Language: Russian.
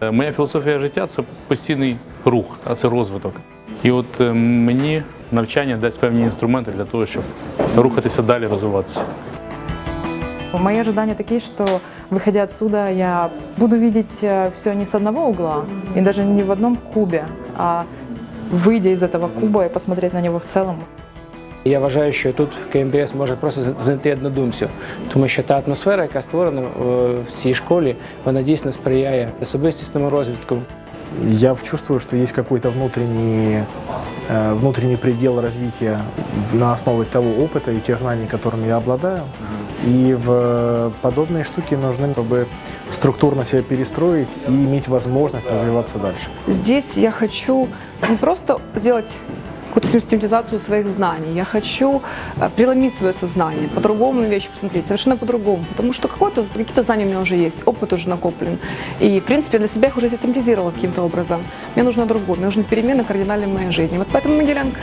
Е, Моя філософія життя це постійний рух, а це розвиток. І от е, мені навчання дасть певні інструменти для того, щоб рухатися далі, розвиватися. Мои ожидания такие, что выходя отсюда, я буду видеть все не с одного угла и даже не в одном кубе, а выйдя из этого куба и посмотреть на него в целом. Я вважаю, що тут КМБС може просто знайти однодумців, тому що та атмосфера, яка створена е, в цій школі, вона дійсно сприяє особистісному розвитку. Я чувствую, что есть какой-то внутренний, э, внутренний предел развития на основе того опыта и тех знаний, которыми я обладаю. И в э, подобные штуки нужны, чтобы структурно себя перестроить и иметь возможность развиваться дальше. Здесь я хочу не просто сделать какую-то систематизацию своих знаний, я хочу э, преломить свое сознание, по-другому на вещи посмотреть, совершенно по-другому, потому что какое-то, какие-то знания у меня уже есть, опыт уже накоплен, и, в принципе, для себя их уже систематизировала каким-то образом. Мне нужно другое, мне нужны перемены кардинальные в моей жизни. Вот поэтому Могилянка.